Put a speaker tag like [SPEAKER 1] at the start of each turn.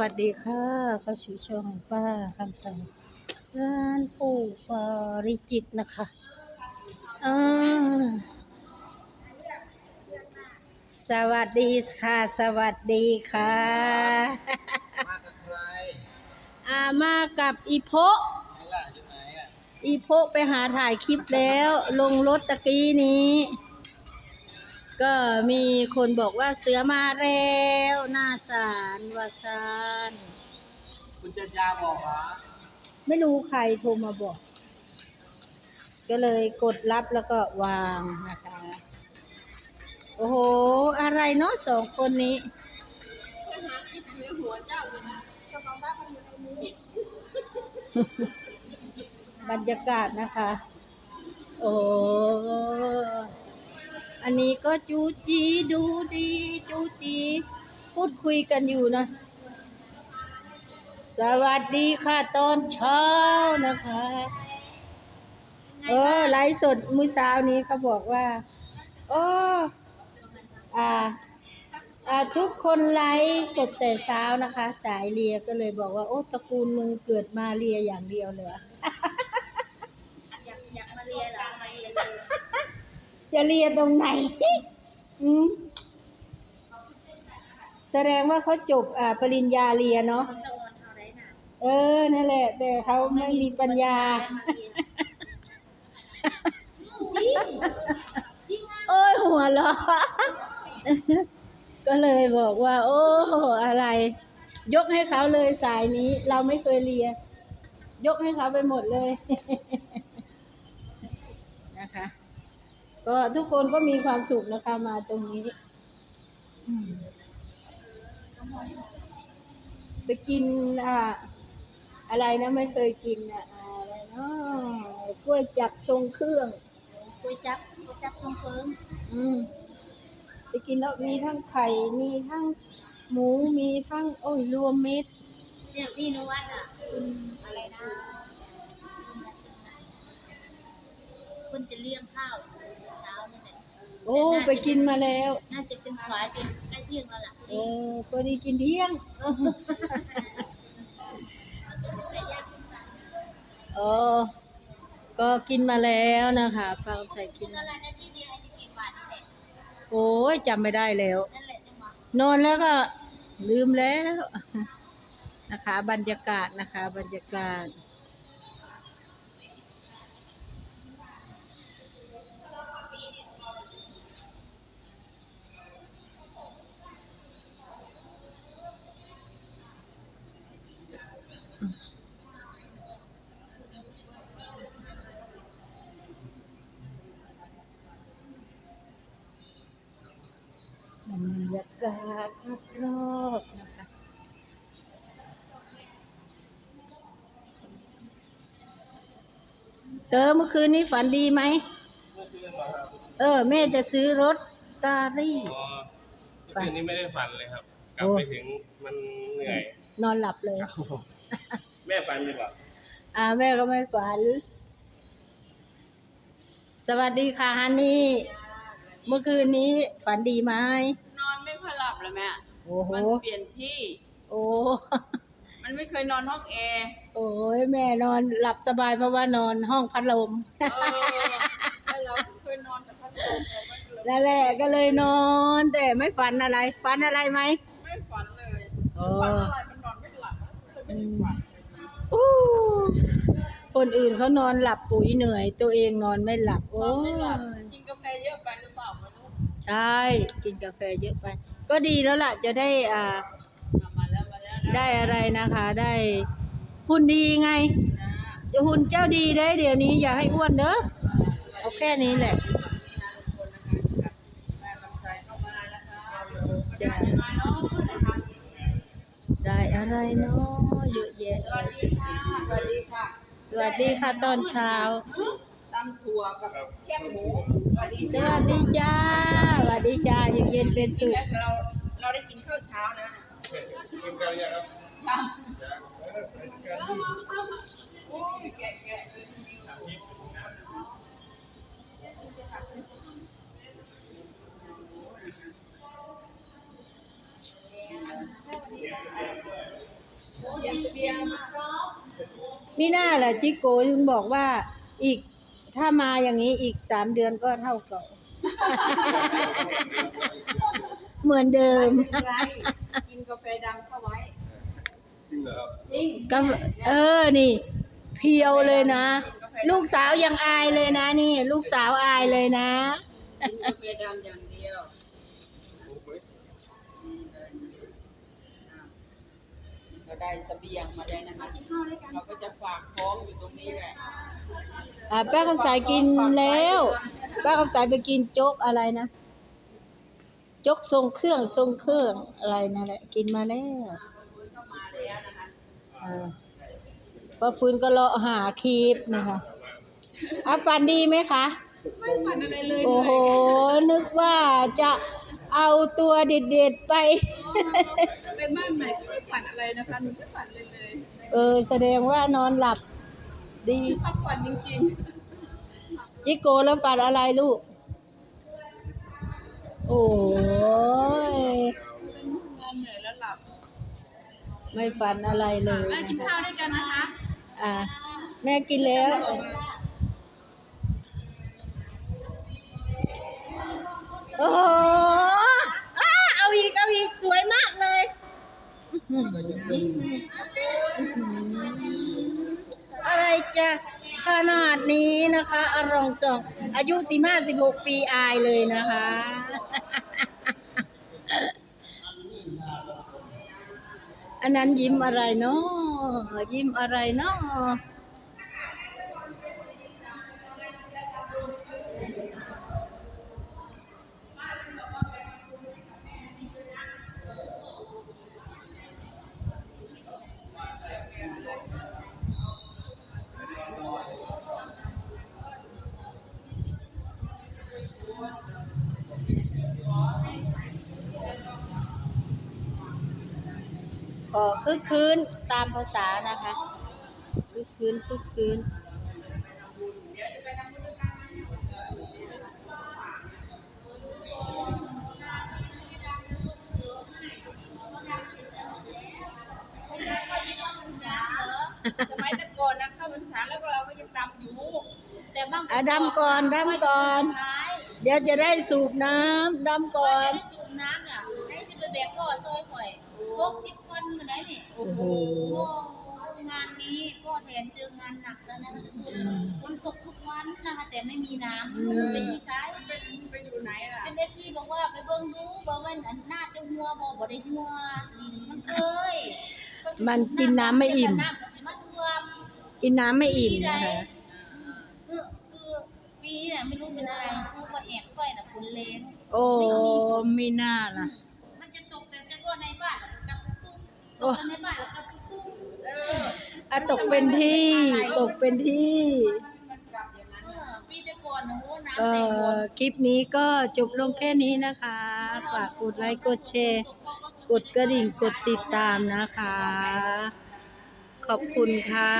[SPEAKER 1] วัสดีค่ะ เข้าสู่ช่องป้าคำใสร้านปู่ปาริจิตนะคะอ่าสวัสดีค่ะ สวัสดีค่ะ
[SPEAKER 2] มากับใคร
[SPEAKER 1] อามากับอีโพะ
[SPEAKER 2] ไหนล่ะอยู่ไหนอะ
[SPEAKER 1] อีโพะไปหาถ่ายคลิปแล้ว ลงรถตะกี้นี้ ก็มีคนบอกว่าเสือมาแล้วหน้าศาลวาชาน
[SPEAKER 2] คุณจันยาบอกเหรอ
[SPEAKER 1] ไม่รู้ใครโทรมาบอก ก็เลยกดรับแล้วก็วางนะคะ โอ้โห อะไรเนาะสองคนนี้บรรยากาศนะคะ โอ้ อันนี้ก็จูจีดูดีจูจี พูดคุยกันอยู่นะ สวัสดีค่ะตอนเช้านะคะ เออไลฟ์สดมื้อเช้านี้เขาบอกว่าโอ้อ่าอ่าทุกคนไลฟ์สดแต่เช้านะคะ สายเลียก็เลยบอกว่า โอ้ตระกูลมึงเกิดมาเลียอย่างเดียวเลยอะ
[SPEAKER 3] อยากอยากมาเรียนเหรอมาเรียนเลย
[SPEAKER 1] จะ เลียตรงไหนอืมแสดงว่าเขาจบอ่าปริญญาเลียเนาะ
[SPEAKER 3] เขาจะงอนเขาได้น่ะ
[SPEAKER 1] เออนั่นแหละ แต่เขาไม่มีปัญญาโอ้ยหัวเราะก็เลยบอกว่า โอ้อะไร ยกให้เขาเลยสายนี้ เราไม่เคยเรียนยกให้เขาไปหมดเลยนะคะ ก็ทุกคนก็มีความสุขนะคะมาตรงนี้อืมไปกินอ่าอะไรนะไม่เคยกินอะอ่าอะไรเนาะกล้วยจับชงเครื่อง
[SPEAKER 3] ก๋วยจับก๋วยจับทองเฟิง
[SPEAKER 1] อืมไปกินแล้วมีทั้งไข่มีทั้งหมูมีทั้ง โอ้ยรวมมิตร
[SPEAKER 3] เนี่ยพี่นวัดอะคุณอะไรนะคุณจะเลี้ยงข้าวเช้านี่แหละ
[SPEAKER 1] โอ้ไปกินมาแล้ว
[SPEAKER 3] น่าจะเป็นสายจนใกล้เที่ยงแล้วล่ะ
[SPEAKER 1] เออพอดีกินเที่ยง
[SPEAKER 3] แต่ยากขึ้นมา
[SPEAKER 1] เออ ก็กินมาแล้วนะคะฟังใส่กิ
[SPEAKER 3] กิ
[SPEAKER 1] น
[SPEAKER 3] นอะไรนะที่เดียไอศกรีมหวานนี่แหละ
[SPEAKER 1] โอ้ยจำไม่ได้แล้ว
[SPEAKER 3] นั่นแหละจังหวะ
[SPEAKER 1] นอนแล้วก็ลืมแล้ว นะคะ บรรยากาศนะคะ บรรยากาศ กาศรอบๆนะคะเตอเมื่อคืนนี้ฝันดีไหม
[SPEAKER 2] เมื่อคืนเหรอครับ
[SPEAKER 1] เออ แม่จะซื้อรถตารี่
[SPEAKER 2] อ๋อเมื่อคืนนี้ไม่ได้ฝันเลยครับ กลับ
[SPEAKER 1] โอ้
[SPEAKER 2] ไปถึงมันเหนื่อย
[SPEAKER 1] นอนหลับเลย
[SPEAKER 2] ครับผมแม่ฝันดีกว่า
[SPEAKER 1] อ่า แม่ก็ไม่ฝัน สวัสดีค่ะฮันนี่ เมื่อคืนนี้ฝันดีไหม
[SPEAKER 4] นอนไม่ค่อยหลับเลยแม่
[SPEAKER 1] โอ้โห
[SPEAKER 4] มันเปลี่ยนที่
[SPEAKER 1] โอ้
[SPEAKER 4] มันไม่เคยนอนห้องแอร์
[SPEAKER 1] โอ้ยแม่นอนหลับสบายเพราะว่านอนห้องพัดลม
[SPEAKER 4] เออแล้วเราเคยนอนแต่พัดลมเราไม่เคย
[SPEAKER 1] นั่นแหละก็เลยนอน แต่ไม่ฝันอะไร ฝันอะไรไหม
[SPEAKER 4] ไม่ฝันเลย
[SPEAKER 1] โอ้
[SPEAKER 4] ฝันอะไรมันนอนไม่หลับเลยไม่ได้ฝันเลย
[SPEAKER 1] อู้คนอื่นเขานอนหลับปุ๋ยเหนื่อย ตัวเองนอนไม่หลับ
[SPEAKER 4] น
[SPEAKER 1] โอ้
[SPEAKER 4] อนไม่หลับ
[SPEAKER 1] ย
[SPEAKER 4] กินกาแฟเยอะไปหรือเปล่าไม่รู้
[SPEAKER 1] ใช่ กินกาแฟเยอะไป ก็ดีแล้วล่ะจะได้อ่าได้อะไรนะคะ ได้หุ่นดีไงจะหุ่นเจ้าดีได้เดี๋ยวนี้อย่าให้อ้วนเด้อเอาแค่นี้แหละ
[SPEAKER 4] ได้
[SPEAKER 1] อะไรเนาะเยอะแยะ
[SPEAKER 4] สวัสดีค่ะสวัสดีค่ะ
[SPEAKER 1] สวัสดีค่ะตอนเช้า
[SPEAKER 4] ตำถั่วกับแคบหมู วัสดี
[SPEAKER 1] ส
[SPEAKER 4] จ้า
[SPEAKER 1] วัสดีจ้าสวัสดีจ้าอยู่เย็นเป็น
[SPEAKER 4] จริ
[SPEAKER 1] สุ
[SPEAKER 4] ง
[SPEAKER 1] ข
[SPEAKER 4] แล้วเราเราได้กินข้าวเช้านะ
[SPEAKER 2] กินข้าวยังครับ
[SPEAKER 4] ยังโอ้ยแกะแกะเลยจริงๆบียง
[SPEAKER 1] มิน่าแหละจิโกถึงบอกว่าอีก ถ้ามาอย่างนี้อีกสามเดือนก็เท่าเก่า เหมือนเดิม
[SPEAKER 4] ไรกินกาแฟดำเข้าไว้
[SPEAKER 2] จริงเหรอครับ
[SPEAKER 4] จริง
[SPEAKER 1] ก็เออ นี่ เพียวเลยนะ ลูกสาวยังอายเลยนะ นี่ ลูกสาวอายเลยนะ
[SPEAKER 4] กินกาแฟดำอย่างเดียวนี่เลยอะนี่ก็ ได้เสบียงมาแล้วนะคะเราก็จะฝากท้องอยู่ตรงนี้แหละ
[SPEAKER 1] อ่าป้าคำสายกินแล้ว ป้าคำสายไปกินโจ๊กอะไรนะโจ๊กทรงเครื่องทรงเครื่องอะไรนั่นแหละ กินมาแล้ว
[SPEAKER 4] เข้ามาแล้วนะคะ
[SPEAKER 1] อ่าป้าฟื้นก็เลาะหาคลิปนะคะอะฝันดีไหมคะ
[SPEAKER 4] ไม่ฝันอะไรเลย
[SPEAKER 1] โอ้โห นึกว่าจะ เอาตัวเด็ดๆไป
[SPEAKER 4] เป็นบ้านใหม่ก็ไม่ฝันอะไรนะคะหนูไม่ฝันเลยเลย
[SPEAKER 1] เออ แสดงว่านอนหลับ ดี
[SPEAKER 4] พักผ่อนจริง
[SPEAKER 1] จิโกแล้วฝันอะไรลูก โอ้ย
[SPEAKER 4] ๆงานเหนื่อยแล้วหลับ
[SPEAKER 1] ไม่ฝันอะไรเลย
[SPEAKER 4] แม่กิน
[SPEAKER 1] นะ
[SPEAKER 4] ข้าวด้วยกันนะคะ
[SPEAKER 1] อ่า แม่กินแล้ว โอ้โหอ้าเอาอีก เอาอีก สวยมากเลย อะไรจะขนาดนี้นะคะ อรองสอง อายุสิบห้าสิบหกปีอายเลยนะคะ อันนั้นยิ้มอะไรเนาะยิ้มอะไรเนาะ ก็คึกคืนตามภาษานะคะคึกคืนคึกคืน
[SPEAKER 4] สมัยแต่ก่อนนะเข้าพรรษาแล้วเราก็ยังดำอยู่
[SPEAKER 3] แต่บาง
[SPEAKER 1] อะดำก่อนดำก่อน
[SPEAKER 3] ท้าย
[SPEAKER 1] เดี๋ยวจะได้สูบน้ำดำก่อ
[SPEAKER 3] น
[SPEAKER 1] โอ้โห
[SPEAKER 3] โอ้งานนี้พ่อแทนเจองานหนักแล้วนะฝนตกทุกวันนะคะแต่ไม่มีน้ำเป็นที่ซ้าย
[SPEAKER 4] เป็นไปอยู่ไหนล่ะ
[SPEAKER 3] เป็นเอชีบอกว่าไปเบิ่งดูบอกว่าอันน่าจะหัวบ่บ่ได้หัวมันเคย
[SPEAKER 1] มันกินน้ำไม่อิ่ม
[SPEAKER 3] น้ำก็สิมาท่วม
[SPEAKER 1] กินน้ำไม่อิ่มนะคะ
[SPEAKER 3] คือคือปีเนี่ยไม่รู้เป็นอะไรคือว่าแอกไฟน่ะฝนแรง
[SPEAKER 1] โอ้ไม่น่าล่ะ
[SPEAKER 3] มันจะตกแต่เฉพาะในบ้านแล้วก็กับ ตุ้มตกแต่ในบ้านแล้วก็กับตุ้มเออ
[SPEAKER 1] อะตกเป็นที่ ตกเป็นที่
[SPEAKER 3] เออปีแต่ก่อนนะโหน้ำ
[SPEAKER 1] ก็
[SPEAKER 3] เต็มหมด
[SPEAKER 1] คลิปนี้ก็จบลงแค่นี้นะคะ ฝากกดไลค์กดแชร์กดกระดิ่งกดติดตามนะคะ ขอบคุณค่ะ